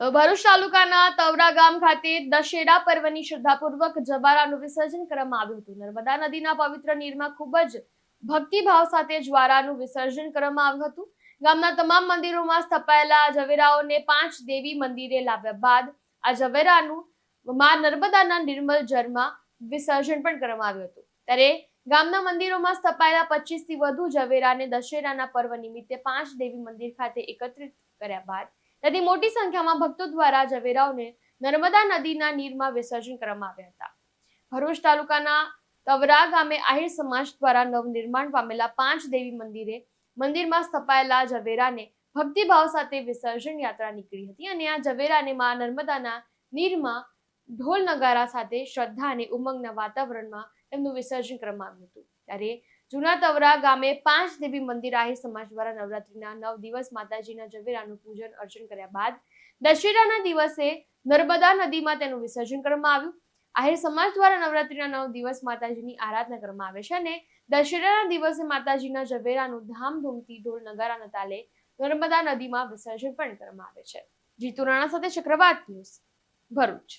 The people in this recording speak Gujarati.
ભરૂચ તાલુકાના તવરા ગામ ખાતે દશેરા પર્વની શ્રદ્ધાપૂર્વક જવારાનું વિસર્જન કરવામાં આવ્યું હતું. નર્મદા નદીના પવિત્ર નીરમાં ખૂબ જ ભક્તિભાવ સાથે જ્વારાનું વિસર્જન કરવામાં આવ્યું હતું. ગામના તમામ મંદિરોમાં સ્થપાયેલા ઝવેરાઓને પાંચ દેવી મંદિરે લાવ્યા બાદ આ ઝવેરાનું માં નર્મદાના નિર્મલ જળમાં વિસર્જન પણ કરવામાં આવ્યું હતું. ત્યારે ગામના મંદિરોમાં સ્થપાયેલા પચીસથી વધુ ઝવેરાને દશેરાના પર્વ નિમિત્તે પાંચ દેવી મંદિર ખાતે એકત્રિત કર્યા બાદ ત્યાંથી મોટી સંખ્યામાં ભક્તો દ્વારા ઝવેરાઓને નર્મદા નદીના નીરમાં વિસર્જન કરવામાં આવ્યા હતા. ભરૂચ તાલુકાના તવરા ગામે આહિર સમાજ દ્વારા નવનિર્માણ પામેલા પાંચ દેવી મંદિરે મંદિરમાં સ્થપાયેલા ઝવેરાને ભક્તિભાવ સાથે વિસર્જન યાત્રા નીકળી હતી અને આ ઝવેરાને મા નર્મદાના નીરમાં ઢોલ નગારા સાથે શ્રદ્ધા અને ઉમંગના વાતાવરણમાં તેમનું વિસર્જન કરવામાં આવ્યું હતું. ત્યારે જૂના તવરા ગામે પાંચ દેવી મંદિર આહિર સમાજ દ્વારા નવરાત્રીના નવ દિવસ માતાજીના ઝવેરાનું પૂજન અર્ચન કર્યા બાદ દશેરાના દિવસે નર્મદા નદીમાં તેનું વિસર્જન કરવામાં આવ્યું. આહિર સમાજ દ્વારા નવરાત્રીના નવ દિવસ માતાજીની આરાધના કરવામાં આવે છે અને દશેરાના દિવસે માતાજીના ઝવેરાનું ધામધૂમથી ઢોલ નગારાના તાલે નર્મદા નદીમાં વિસર્જન પણ કરવામાં આવે છે. જીતુ રાણા સાથે ચક્રવાત ન્યૂઝ ભરૂચ.